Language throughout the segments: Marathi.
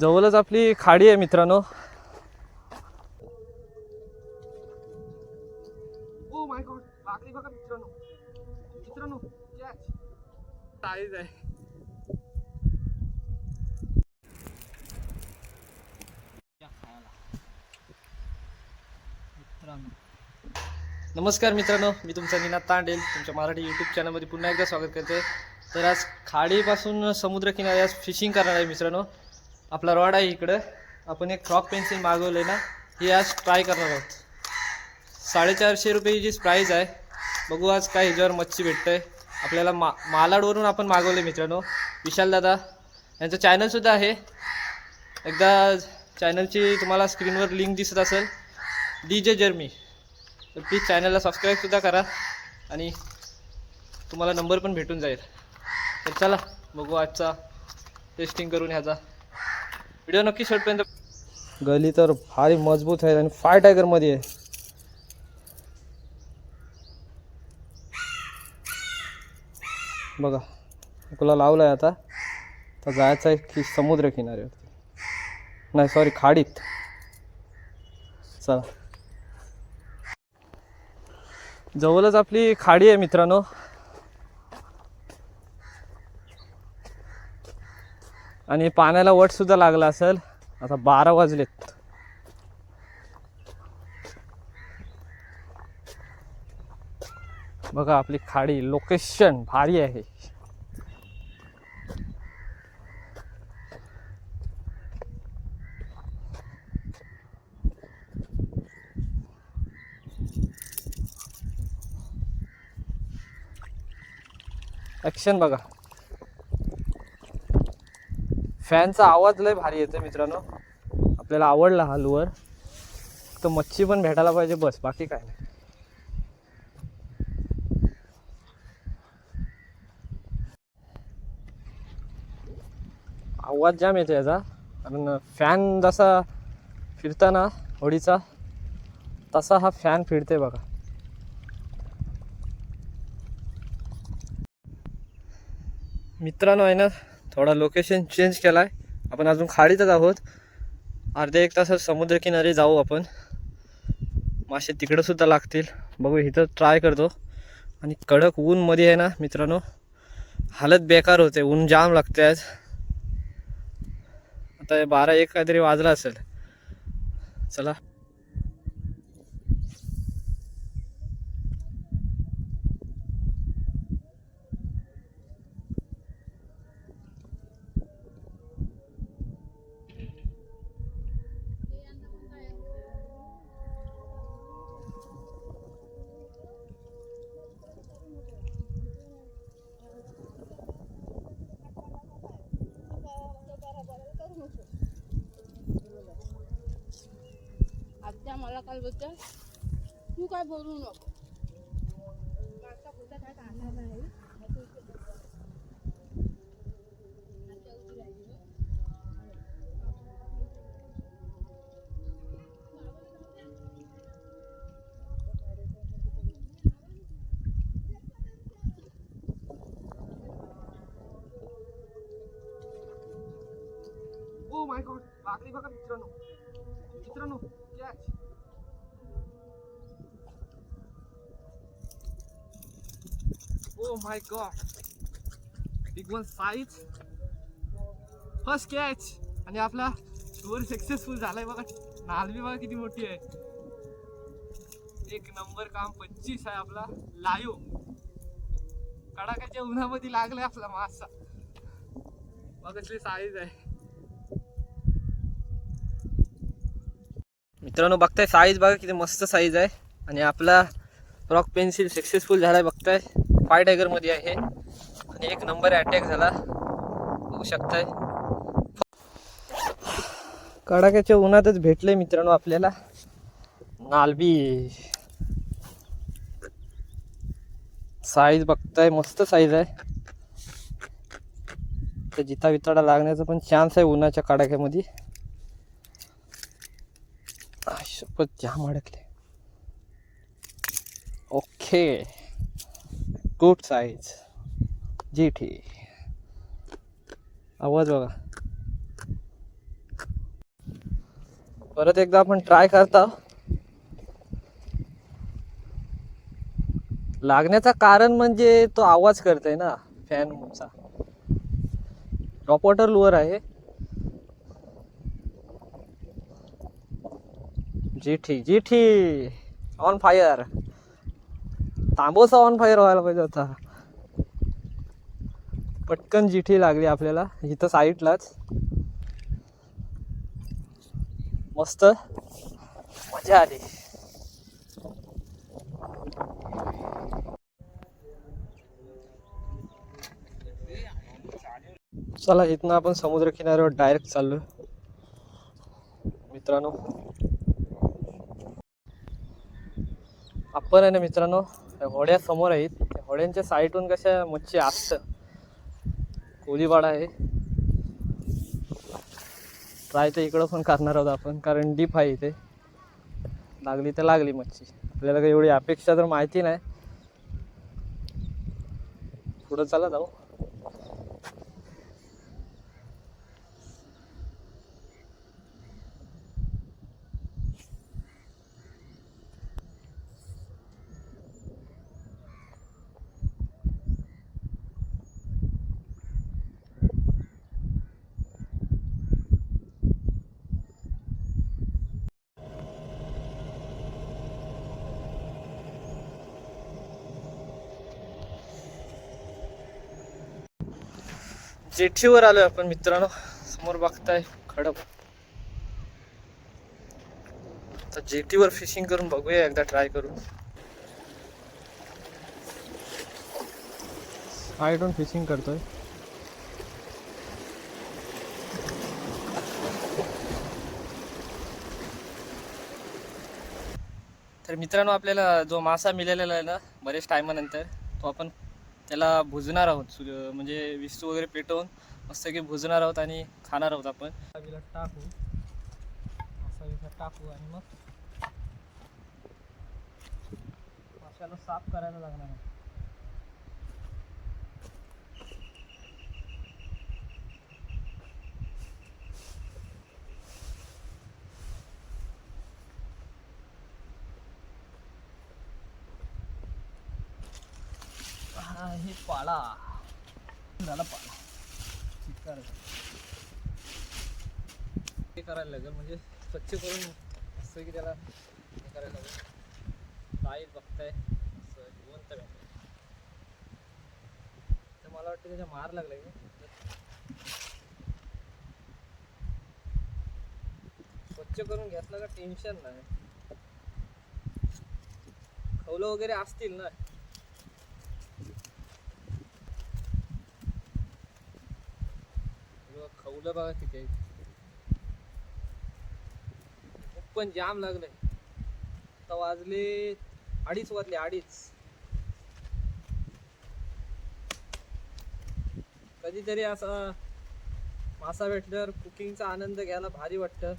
जवळच आपली खाडी आहे मित्रांनो. नमस्कार मित्रांनो मी तुमचा निनाद तांडेल. तुमच्या मराठी यूट्यूब चॅनलमध्ये पुन्हा एकदा स्वागत करते तर आज खाडीपासून समुद्रकिनारी आज फिशिंग करणार आहे मित्रांनो. आपला रॉड आहे इकडं. आपण एक फ्रॉक पेन्सिल मागवले ना ही आज ट्राय करणार आहोत. साडेचारशे रुपये जी प्राईज आहे बघू आज काय ह्याच्यावर मच्छी भेटतंय. आपल्याला मा मालाडवरून आपण मागवले मित्रांनो. विशाल दादा यांचं चॅनलसुद्धा आहे. एकदा चॅनलची तुम्हाला स्क्रीनवर लिंक दिसत असेल डी जे जर्मी तर प्लीज चॅनलला सबस्क्राईबसुद्धा करा आणि तुम्हाला नंबर पण भेटून जाईल. तर चला बघू आजचा टेस्टिंग करून ह्याचा. व्हिडिओ नक्की शेवटपर्यंत गली तर भारी मजबूत आहे आणि फाय टायगरमध्ये आहे बघा तुला लावला आहे आता? तर जायचं आहे की समुद्र किनाऱ्यावरती. नाही सॉरी खाडीत. चला. जवळच आपली खाडी आहे मित्रांनो. आणि पाण्याला वट सुद्धा लागला असेल. आता बारा वाजलेत. बघा आपली खाडी लोकेशन भारी आहे. ॲक्शन बघा. फॅनचा आवाज लय भारी येतो मित्रांनो. आपल्याला आवडला हा लुअर तर मच्छी पण भेटायला पाहिजे बस बाकी काय नाही. आवाज जाम येतो याचा. कारण फॅन जसा फिरताना होडीचा तसा हा फॅन फिरते बघा. मित्रांनो आहे ना थोडा लोकेशन चेंज केला आहे आपण अजून खाडीतच आहोत. अर्ध्या एक तासात समुद्रकिनारी जाऊ आपण. मासे तिकडंसुद्धा लागतील. बघू इथं ट्राय करतो. आणि कडक ऊनमध्ये आहे ना मित्रांनो. हालत बेकार होते. ऊन जाम लागते आज. आता हे बारा एक काहीतरी वाजला असेल. चला. आत्या मला काल बोलते तू काय बोलू नको. माझा कुठं काय आणणार नाही. माय बघा मित्रांनो. मित्रांनो catch oh my god big one size first catch आणि आपला टूर सक्सेसफुल झालाय बघा. नालवी बघा किती मोठी आहे. एक नंबर काम पंचवीस आहे आपला. लायो. कडाक्याच्या उन्हामध्ये लागलाय आपला मासा. बघ कसली साईज आहे. मित्रांनो बघताय साईज बघा किती मस्त साईज आहे. आणि आपला रॉक पेन्सिल सक्सेसफुल झालाय बघताय. फाय टायगरमध्ये आहे. आणि एक नंबर अटॅक झाला. बघू शकताय. कडाक्याच्या उन्हातच भेटले मित्रांनो आपल्याला. नालबी साईज बघताय मस्त साईज आहे. तर जिता वितडा लागण्याचा पण चान्स आहे उन्हाच्या कडाक्यामध्ये. खूपच जाम अडकले. ओके. गुड साईज जी ठीक आवाज बघा. परत एकदा आपण ट्राय करता. लागण्याचं कारण म्हणजे तो आवाज करतोय ना फॅनचा टॉप वॉटर लुअर आहे. जीठी जीठी ऑन फायर तांबोसा ऑन फायर व्हायला पाहिजे होता. पटकन जिठी लागली आपल्याला. इथं साईडलाच मस्त. मजा आली. चला इथनं आपण समुद्र किनाऱ्यावर डायरेक्ट चाललो मित्रांनो आपण आहे ना मित्रांनो होड्या समोर आहेत. त्या होड्यांच्या साईडून कशा मच्छी असतं कोलीवाडा आहे. ट्राय तर इकडं पण करणार आहोत आपण कारण डीप आहे इथे. लागली तर लागली मच्छी. आपल्याला काही एवढी अपेक्षा तर माहिती नाही. पुढं चला जाऊ. जेठीवर आलोय आपण मित्रांनो. समोर बघताय खडप तर जेटीवर फिशिंग करून बघूया एकदा ट्राय करून. साईडून फिशिंग करतोय. तर मित्रांनो आपल्याला जो मासा मिळालेला आहे ना बरेच टायमानंतर तो आपण त्याला भुजणार आहोत. सु- म्हणजे विस्तू वगैरे पेटवून मस्त की भुजणार आहोत आणि खाणार आहोत आपण. टाकू. असा टाकू आणि मग माशाला साफ करायला लागणार आहे. हा हे पाला झाला पाला चिक्कार हे करायला लागेल म्हणजे स्वच्छ करून असं की त्याला हे करायला लागेल. काय बघताय असं जिवंत तर मला वाटतं त्याच्या मार लागला की स्वच्छ करून घेतलं का टेन्शन नाही. खवलं वगैरे असतील ना. हे बघा, तिथे पण जाम लागले आता वाजले अडीच वाजले अडीच. कधीतरी असा मासा भेटल्यावर कुकिंगचा आनंद घ्यायला भारी वाटतं.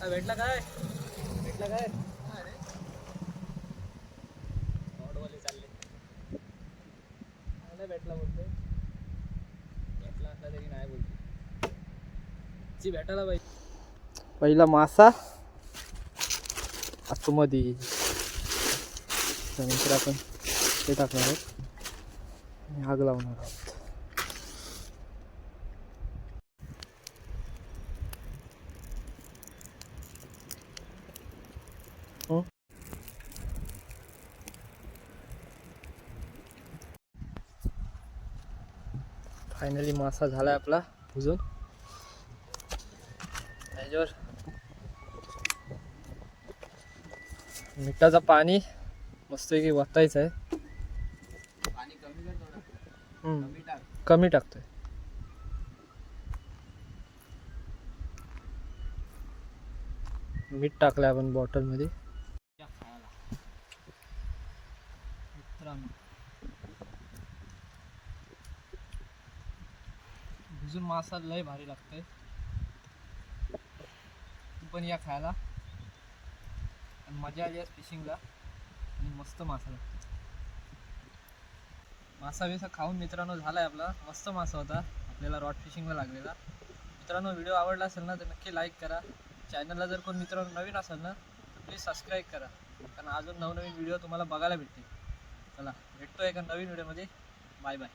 काय भेटला काय? भेटला चालले भेटला बोलतोय भेटला असला तरी नाही बोलतो जी भेटायला पाहिजे पहिला मासा आतमध्ये त्यानंतर आपण ते टाकणार आहोत. आणि आग लावणार आहोत. फायनली मासा झालाय आपला भुजून. त्याच्यावर मिठाचं पाणी मस्तपैकी वतायचं आहे. कमी कमी टाक. कमी टाकतोय. मीठ टाकलंय आपण बॉटलमध्ये मित्रांनो भिजून मासा लय भारी लागतंय. तू पण या खायला. आणि मजा आली आज फिशिंगला आणि मस्त मासा लागतो मासा बिसा खाऊन मित्रांनो झालाय आपला. मस्त मासा होता. आपल्याला रॉड फिशिंगला लागलेला. मित्रांनो व्हिडिओ आवडला असेल ना तर नक्की लाईक करा. चॅनलला जर कोण मित्रांनो नवीन असेल ना तर प्लीज सबस्क्राईब करा. कारण अजून नवनवीन व्हिडिओ तुम्हाला बघायला भेटतील. चला भेटतो एका नवीन व्हिडिओमध्ये बाय बाय